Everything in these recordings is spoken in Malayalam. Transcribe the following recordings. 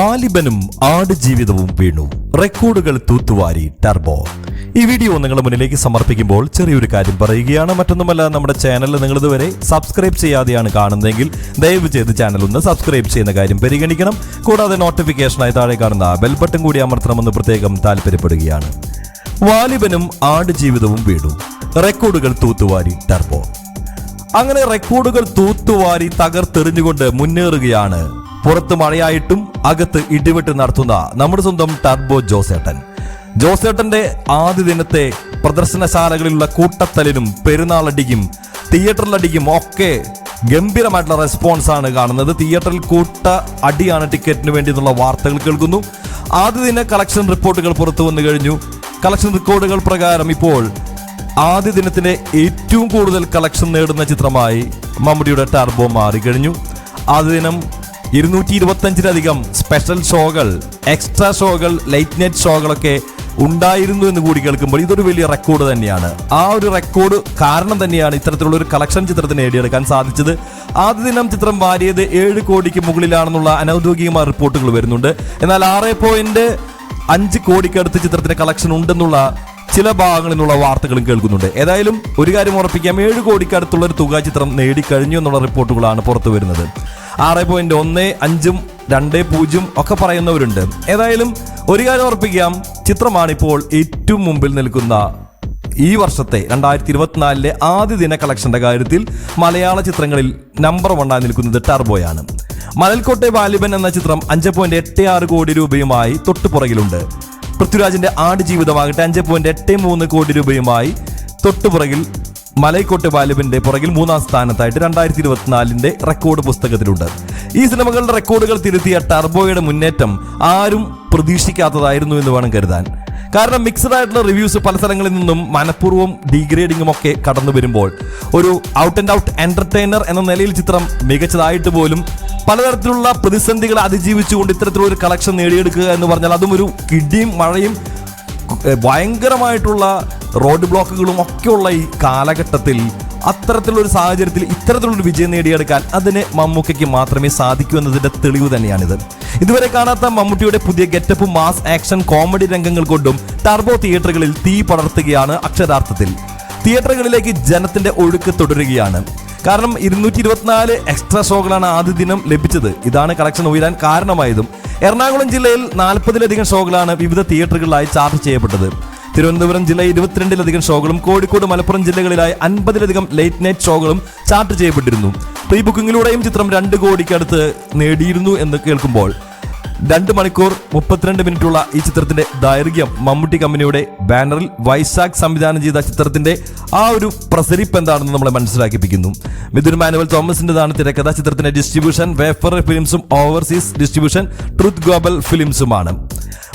വാലിബനും ആടുജീവിതവും വീണു. റെക്കോർഡുകൾ തൂത്തുവാരി ടർബോ. ഈ വീഡിയോ നിങ്ങളുടെ മുന്നിലേക്ക് സമർപ്പിക്കുമ്പോൾ ചെറിയൊരു കാര്യം പറയുകയാണ്. മറ്റൊന്നുമല്ല നമ്മുടെ ചാനൽ നിങ്ങൾ ഇതുവരെ സബ്സ്ക്രൈബ് ചെയ്യാതെയാണ് കാണുന്നതെങ്കിൽ ദയവ് ചെയ്ത് ചാനൽ ഒന്ന് സബ്സ്ക്രൈബ് ചെയ്യുന്ന കാര്യം പരിഗണിക്കണം. കൂടാതെ നോട്ടിഫിക്കേഷനായി താഴെ കാണുന്ന ബെൽ ബട്ടൺ കൂടി അമർത്തണമെന്ന് പ്രത്യേകം താല്പര്യപ്പെടുകയാണ്. വാലിബനും ആടുജീവിതവും വീണു. റെക്കോർഡുകൾ തൂത്തുവാരി ടർബോ. അങ്ങനെ റെക്കോർഡുകൾ തൂത്തുവാരി തകർത്തെറിഞ്ഞുകൊണ്ട് മുന്നേറുകയാണ് പുറത്ത് മഴയായിട്ടും അകത്ത് ഇടിവെട്ട് നടത്തുന്ന നമ്മുടെ സ്വന്തം ടർബോ ജോസേട്ടൻ. ജോസേട്ടന്റെ ആദ്യ ദിനത്തെ പ്രദർശനശാലകളിലുള്ള കൂട്ടത്തലിനും പെരുന്നാളടിക്കും തിയേറ്ററിലടിക്കും ഒക്കെ ഗംഭീരമായിട്ടുള്ള റെസ്പോൺസ് ആണ് കാണുന്നത്. തിയേറ്ററിൽ കൂട്ട അടിയാണ് ടിക്കറ്റിന് വേണ്ടി എന്നുള്ള വാർത്തകൾ കേൾക്കുന്നു. ആദ്യ ദിന കളക്ഷൻ റിപ്പോർട്ടുകൾ പുറത്തു വന്നു കഴിഞ്ഞു. കളക്ഷൻ റെക്കോർഡുകൾ പ്രകാരം ഇപ്പോൾ ആദ്യ ദിനത്തിലെ ഏറ്റവും കൂടുതൽ കളക്ഷൻ നേടുന്ന ചിത്രമായി മമ്മൂടിയുടെ ടർബോ മാറിക്കഴിഞ്ഞു. ആദ്യ ദിനം ഇരുന്നൂറ്റി ഇരുപത്തഞ്ചിലധികം സ്പെഷ്യൽ ഷോകൾ എക്സ്ട്രാ ഷോകൾ ലൈറ്റ് നൈറ്റ് ഷോകളൊക്കെ ഉണ്ടായിരുന്നു എന്ന് കൂടി കേൾക്കുമ്പോൾ ഇതൊരു വലിയ റെക്കോർഡ് തന്നെയാണ്. ആ ഒരു റെക്കോർഡ് കാരണം തന്നെയാണ് ഇത്തരത്തിലുള്ള ഒരു കളക്ഷൻ ചിത്രത്തിന് നേടിയെടുക്കാൻ സാധിച്ചത്. ആദ്യ ദിനം ചിത്രം വാരിയത് ഏഴ് കോടിക്ക് മുകളിലാണെന്നുള്ള അനൗദ്യോഗികമായ റിപ്പോർട്ടുകൾ വരുന്നുണ്ട്. എന്നാൽ ആറ് പോയിന്റ് അഞ്ച് കോടിക്കടുത്ത് ചിത്രത്തിന് കളക്ഷൻ ഉണ്ടെന്നുള്ള ചില ഭാഗങ്ങളിൽ നിന്നുള്ള വാർത്തകളും കേൾക്കുന്നുണ്ട്. ഏതായാലും ഒരു കാര്യം ഉറപ്പിക്കാം ഏഴ് കോടിക്കടുത്തുള്ള ഒരു തുക ചിത്രം നേടിക്കഴിഞ്ഞു എന്നുള്ള റിപ്പോർട്ടുകളാണ് പുറത്തു വരുന്നത് ആറ് പോയിന്റ് ഒന്ന് അഞ്ചും രണ്ട് പൂജ്യം ഒക്കെ പറയുന്നവരുണ്ട്. ഏതായാലും ഒരു കാര്യം ഉറപ്പിക്കാം ചിത്രമാണ് ഇപ്പോൾ ഏറ്റവും മുമ്പിൽ നിൽക്കുന്ന ഈ വർഷത്തെ രണ്ടായിരത്തി ഇരുപത്തിനാലിലെ ആദ്യ ദിന കളക്ഷന്റെ കാര്യത്തിൽ മലയാള ചിത്രങ്ങളിൽ നമ്പർ വണ്ണായി നിൽക്കുന്നത് ടർബോയാണ്. മണൽക്കോട്ടെ വാലിബൻ എന്ന ചിത്രം അഞ്ച് പോയിന്റ് എട്ട് ആറ് കോടി രൂപയുമായി തൊട്ടുപുറകിലുണ്ട്. പൃഥ്വിരാജിന്റെ ആടുജീവിതമാകട്ടെ അഞ്ച് പോയിന്റ് എട്ട് മൂന്ന് കോടി രൂപയുമായി തൊട്ടുപുറകിൽ മലൈക്കോട്ടെ വാലുവിന്റെ പുറകിൽ മൂന്നാം സ്ഥാനത്തായിട്ട് രണ്ടായിരത്തി ഇരുപത്തിനാലിന്റെ റെക്കോർഡ് പുസ്തകത്തിലുണ്ട്. ഈ സിനിമകളുടെ റെക്കോർഡുകൾ തിരുത്തിയ ടർബോയുടെ മുന്നേറ്റം ആരും പ്രതീക്ഷിക്കാത്തതായിരുന്നു എന്ന് വേണം കരുതാൻ. കാരണം മിക്സഡ് ആയിട്ടുള്ള റിവ്യൂസ് പല സ്ഥലങ്ങളിൽ നിന്നും മനഃപൂർവം ഡീഗ്രേഡിങ്ങും ഒക്കെ കടന്നു വരുമ്പോൾ ഒരു ഔട്ട് ആൻഡ് ഔട്ട് എന്റർടൈനർ എന്ന നിലയിൽ ചിത്രം മികച്ചതായിട്ട് പോലും പലതരത്തിലുള്ള പ്രതിസന്ധികളെ അതിജീവിച്ചുകൊണ്ട് ഇത്തരത്തിലുള്ള ഒരു കളക്ഷൻ നേടിയെടുക്കുക എന്ന് പറഞ്ഞാൽ അതും ഒരു കിഡിയും മഴയും ഭയങ്കരമായിട്ടുള്ള റോഡ് ബ്ലോക്കുകളും ഒക്കെയുള്ള ഈ കാലഘട്ടത്തിൽ അത്തരത്തിലുള്ള ഒരു സാഹചര്യത്തിൽ ഇത്തരത്തിലുള്ള വിജയം നേടിയെടുക്കാൻ അതിന് മമ്മൂക്കയ്ക്ക് മാത്രമേ സാധിക്കൂ എന്നതിന്റെ തെളിവ് തന്നെയാണിത്. ഇതുവരെ കാണാത്ത മമ്മൂട്ടിയുടെ പുതിയ ഗെറ്റപ്പ് മാസ് ആക്ഷൻ കോമഡി രംഗങ്ങൾ കൊണ്ടും ടർബോ തിയേറ്ററുകളിൽ തീ പടർത്തുകയാണ് അക്ഷരാർത്ഥത്തിൽ. തിയേറ്ററുകളിലേക്ക് ജനത്തിന്റെ ഒഴുക്ക് തുടരുകയാണ്. കാരണം ഇരുന്നൂറ്റി ഇരുപത്തിനാല് എക്സ്ട്രാ ഷോകളാണ് ആദ്യ ദിനം ലഭിച്ചത്. ഇതാണ് കളക്ഷൻ ഉയരാൻ കാരണമായതും എറണാകുളം ജില്ലയിൽ നാൽപ്പതിലധികം ഷോകളാണ് വിവിധ തിയേറ്ററുകളിലായി ചാർജ് ചെയ്യപ്പെട്ടത്. തിരുവനന്തപുരം ജില്ല ഇരുപത്തിരണ്ടിലധികം ഷോകളും കോഴിക്കോട് മലപ്പുറം ജില്ലകളിലായി അൻപതിലധികം ലേറ്റ് നൈറ്റ് ഷോകളും ചാർട്ട് ചെയ്യപ്പെട്ടിരുന്നു. പ്രീ ബുക്കിംഗിലൂടെയും ചിത്രം രണ്ട് കോടിക്കടുത്ത് നേടിയിരുന്നു എന്ന് കേൾക്കുമ്പോൾ രണ്ട് മണിക്കൂർ മുപ്പത്തിരണ്ട് മിനിറ്റുള്ള ഈ ചിത്രത്തിന്റെ ദൈർഘ്യം മമ്മൂട്ടി കമ്പനിയുടെ ബാനറിൽ വൈശാഖ് സംവിധാനം ചെയ്ത ചിത്രത്തിന്റെ ആ ഒരു പ്രസരിപ്പ് എന്താണെന്ന് നമ്മളെ മനസ്സിലാക്കിപ്പിക്കുന്നു. മിഥുൻ മാനുവൽ തോമസിന്റെതാണ് തിരക്കഥ. ചിത്രത്തിന്റെ ഡിസ്ട്രിബ്യൂഷൻ വേഫർ ഫിലിംസും ഓവർസീസ് ഡിസ്ട്രിബ്യൂഷൻ ട്രൂത്ത് ഗ്ലോബൽ ഫിലിംസുമാണ്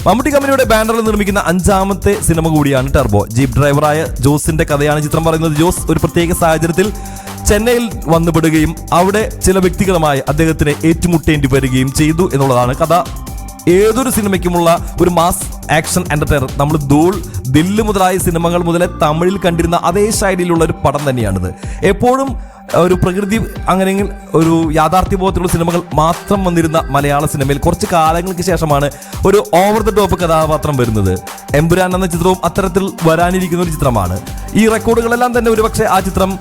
മമ്മൂട്ടി കമ്പനിയുടെ ബാനറിൽ നിർമ്മിക്കുന്ന അഞ്ചാമത്തെ സിനിമ കൂടിയാണ് ടർബോ ജീപ്പ് ഡ്രൈവറായ ജോസിന്റെ കഥയാണ് ചിത്രം പറയുന്നത്. ജോസ് ഒരു പ്രത്യേക സാഹചര്യത്തിൽ ചെന്നൈയിൽ വന്നുപെടുകയും അവിടെ ചില വ്യക്തികളുമായി അദ്ദേഹത്തിന് ഏറ്റുമുട്ടേണ്ടി വരികയും ചെയ്തു എന്നുള്ളതാണ് കഥ. ഏതൊരു സിനിമയ്ക്കുമുള്ള ഒരു മാസ് ആക്ഷൻ എന്റർടൈനർ നമ്മൾ ധൂൾ ദില്ല് മുതലായ സിനിമകൾ മുതലേ തമിഴിൽ കണ്ടിരുന്ന അതേ ശൈലിയിലുള്ള ഒരു പടം തന്നെയാണിത്. എപ്പോഴും ഒരു പ്രകൃതി അങ്ങനെയെങ്കിൽ ഒരു യാഥാർത്ഥ്യബോധത്തിലുള്ള സിനിമകൾ മാത്രം വന്നിരുന്ന മലയാള സിനിമയിൽ കുറച്ച് കാലങ്ങൾക്ക് ശേഷമാണ് ഒരു ഓവർ ദ ടോപ്പ് കഥാപാത്രം വരുന്നത്. എമ്പുരാൻ എന്ന ചിത്രവും അത്തരത്തിൽ വരാനിരിക്കുന്ന ഒരു ചിത്രമാണ്. ഈ റെക്കോർഡുകളെല്ലാം തന്നെ ഒരുപക്ഷെ ആ ചിത്രം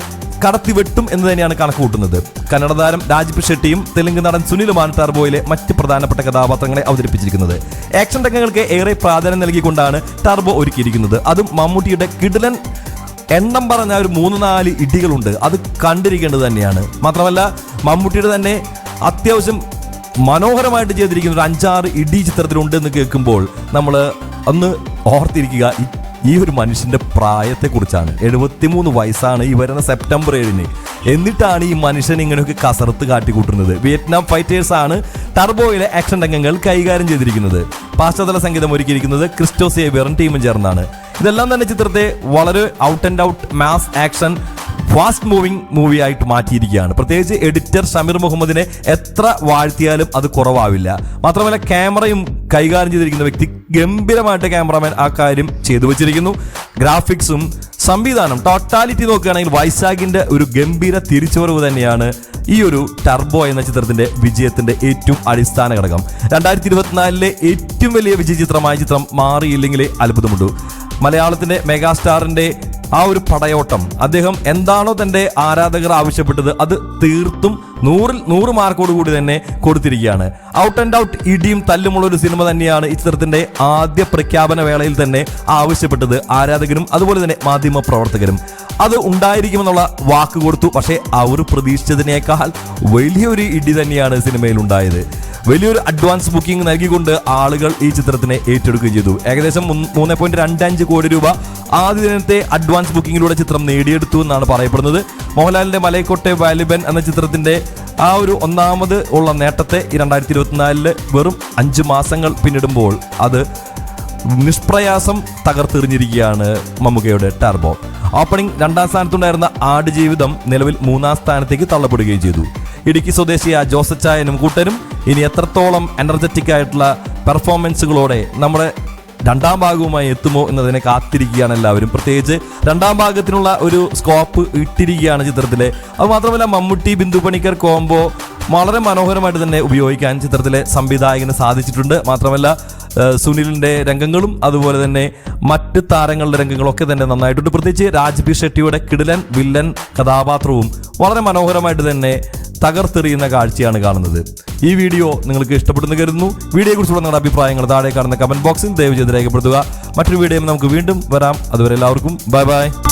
കടത്തി വെട്ടും എന്ന് തന്നെയാണ് കണക്ക് കൂട്ടുന്നത് കന്നഡ താരം രാജീവ് ഷെട്ടിയും തെലുങ്ക് നടൻ സുനിലുമാണ് ടർബോയിലെ മറ്റ് പ്രധാനപ്പെട്ട കഥാപാത്രങ്ങളെ അവതരിപ്പിച്ചിരിക്കുന്നത്. ആക്ഷൻ രംഗങ്ങൾക്ക് ഏറെ പ്രാധാന്യം നൽകിക്കൊണ്ടാണ് ടർബോ ഒരുക്കിയിരിക്കുന്നത്. അതും മമ്മൂട്ടിയുടെ കിടലൻ എണ്ണം പറഞ്ഞ ഒരു മൂന്ന് നാല് ഇടികളുണ്ട്. അത് കണ്ടിരിക്കേണ്ടത് തന്നെയാണ്. മാത്രമല്ല മമ്മൂട്ടിയുടെ തന്നെ അത്യാവശ്യം മനോഹരമായിട്ട് ചെയ്തിരിക്കുന്ന ഒരു അഞ്ചാറ് ഇടി ചിത്രത്തിലുണ്ട് എന്ന് കേൾക്കുമ്പോൾ നമ്മൾ ഒന്ന് ഓർത്തിരിക്കുക ഈ- ഒരു മനുഷ്യന്റെ പ്രായത്തെക്കുറിച്ചാണ്. എഴുപത്തിമൂന്ന് വയസ്സാണ് ഈ വരുന്ന സെപ്റ്റംബർ ഏഴിന്. എന്നിട്ടാണ് ഈ മനുഷ്യൻ ഇങ്ങനെയൊക്കെ കസർത്ത് കാട്ടിക്കൂട്ടുന്നത്. വിയറ്റ്നാം ഫൈറ്റേഴ്സ് ആണ് ടർബോയിലെ ആക്ഷൻ രംഗങ്ങൾ കൈകാര്യം ചെയ്തിരിക്കുന്നത്. പാശ്ചാത്തല സംഗീതം ഒരുക്കിയിരിക്കുന്നത് ക്രിസ്റ്റോ സേവിയറും ടീമും ചേർന്നാണ്. ഇതെല്ലാം തന്നെ ചിത്രത്തെ വളരെ out and out mass action fast moving movie ആയിട്ട് മാറ്റിയിരിക്കുകയാണ്. പ്രത്യേകിച്ച് എഡിറ്റർ സമീർ മുഹമ്മദിനെ എത്ര വാഴ്ത്തിയാലും അത് കുറവാവില്ല. മാത്രമല്ല ക്യാമറയും കൈകാര്യം ചെയ്തിരിക്കുന്ന വ്യക്തി ഗംഭീരമായിട്ട് ക്യാമറമാൻ ആ കാര്യം ചെയ്തു വെച്ചിരിക്കുന്നു. ഗ്രാഫിക്സും സംവിധാനം ടോട്ടാലിറ്റി നോക്കുകയാണെങ്കിൽ വൈശാഖിന്റെ ഒരു ഗംഭീര തിരിച്ചുവരവ് തന്നെയാണ് ഈ ഒരു ടർബോ എന്ന ചിത്രത്തിന്റെ വിജയത്തിന്റെ ഏറ്റവും അടിസ്ഥാന ഘടകം. രണ്ടായിരത്തി ഇരുപത്തിനാലിലെ ഏറ്റവും വലിയ വിജയ ചിത്രമായ ചിത്രം മാറിയില്ലെങ്കിലേ അത്ഭുതമുണ്ടു മലയാളത്തിന്റെ മെഗാസ്റ്റാറിന്റെ ആ ഒരു പടയോട്ടം. അദ്ദേഹം എന്താണോ തന്റെ ആരാധകർ ആവശ്യപ്പെട്ടത് അത് തീർത്തും നൂറിൽ നൂറ് മാർക്കോട് കൂടി തന്നെ കൊടുത്തിരിക്കുകയാണ്. ഔട്ട് ആൻഡ് ഔട്ട് ഇടിയും തല്ലുമുള്ള ഒരു സിനിമ തന്നെയാണ് ഈ ചിത്രത്തിന്റെ ആദ്യ പ്രഖ്യാപന വേളയിൽ തന്നെ ആവശ്യപ്പെട്ടത് ആരാധകരും അതുപോലെ തന്നെ മാധ്യമ പ്രവർത്തകരും. അത് ഉണ്ടായിരിക്കുമെന്നുള്ള വാക്ക് കൊടുത്തു. പക്ഷേ അവർ പ്രതീക്ഷിച്ചതിനേക്കാൾ വലിയൊരു ഇടി തന്നെയാണ് സിനിമയിൽ ഉണ്ടായത്. വലിയൊരു അഡ്വാൻസ് ബുക്കിംഗ് നൽകിക്കൊണ്ട് ആളുകൾ ഈ ചിത്രത്തിനെ ഏറ്റെടുക്കുകയും ചെയ്തു. ഏകദേശം മൂന്ന് പോയിന്റ് രണ്ടഞ്ച് കോടി രൂപ ആദ്യ ദിനത്തെ അഡ്വാൻസ് ബുക്കിങ്ങിലൂടെ ചിത്രം നേടിയെടുത്തു എന്നാണ് പറയപ്പെടുന്നത്. മോഹൻലാലിന്റെ മലയക്കോട്ടെ വാലിബൻ എന്ന ചിത്രത്തിന്റെ ആ ഒരു ഒന്നാമത് ഉള്ള നേട്ടത്തെ രണ്ടായിരത്തി ഇരുപത്തിനാലിൽ വെറും അഞ്ച് മാസങ്ങൾ പിന്നിടുമ്പോൾ അത് നിഷ്പ്രയാസം തകർത്തെറിഞ്ഞിരിക്കുകയാണ് മമ്മൂക്കയുടെ ടർബോ. ഓപ്പണിംഗ് രണ്ടാം സ്ഥാനത്തുണ്ടായിരുന്ന ആടുജീവിതം നിലവിൽ മൂന്നാം സ്ഥാനത്തേക്ക് തള്ളപ്പെടുകയും ചെയ്തു. ഇടുക്കി സ്വദേശിയായ ജോസച്ചായനും കൂട്ടരും ഇനി എത്രത്തോളം എനർജറ്റിക് ആയിട്ടുള്ള പെർഫോമൻസുകളോടെ നമ്മുടെ രണ്ടാം ഭാഗവുമായി എത്തുമോ എന്നതിനെ കാത്തിരിക്കുകയാണ് എല്ലാവരും. പ്രത്യേകിച്ച് രണ്ടാം ഭാഗത്തിനുള്ള ഒരു സ്കോപ്പ് ഇട്ടിരിക്കുകയാണ് ചിത്രത്തിലെ. അത് മാത്രമല്ല മമ്മൂട്ടി ബിന്ദു പണിക്കർ കോംബോ വളരെ മനോഹരമായിട്ട് തന്നെ ഉപയോഗിക്കാൻ ചിത്രത്തിലെ സംവിധായകന് സാധിച്ചിട്ടുണ്ട്. മാത്രമല്ല സുനിലിന്റെ രംഗങ്ങളും അതുപോലെ തന്നെ മറ്റ് താരങ്ങളുടെ രംഗങ്ങളൊക്കെ തന്നെ നന്നായിട്ടുണ്ട്. പ്രത്യേകിച്ച് രാജ്ബി ഷെട്ടിയുടെ കിടിലൻ വില്ലൻ കഥാപാത്രവും വളരെ മനോഹരമായിട്ട് തന്നെ തകർത്തെറിയുന്ന കാഴ്ചയാണ് കാണുന്നത്. ഈ വീഡിയോ നിങ്ങൾക്ക് ഇഷ്ടപ്പെടുന്നു കരുതുന്നു. വീഡിയോയെക്കുറിച്ചുള്ള നിങ്ങളുടെ അഭിപ്രായങ്ങൾ താഴെ കാണുന്ന കമന്റ് ബോക്സിൽ ദയവ് ചെയ്ത് രേഖപ്പെടുത്തുക. മറ്റൊരു വീഡിയോയും നമുക്ക് വീണ്ടും വരാം. അതുവരെ എല്ലാവർക്കും ബൈ ബൈ.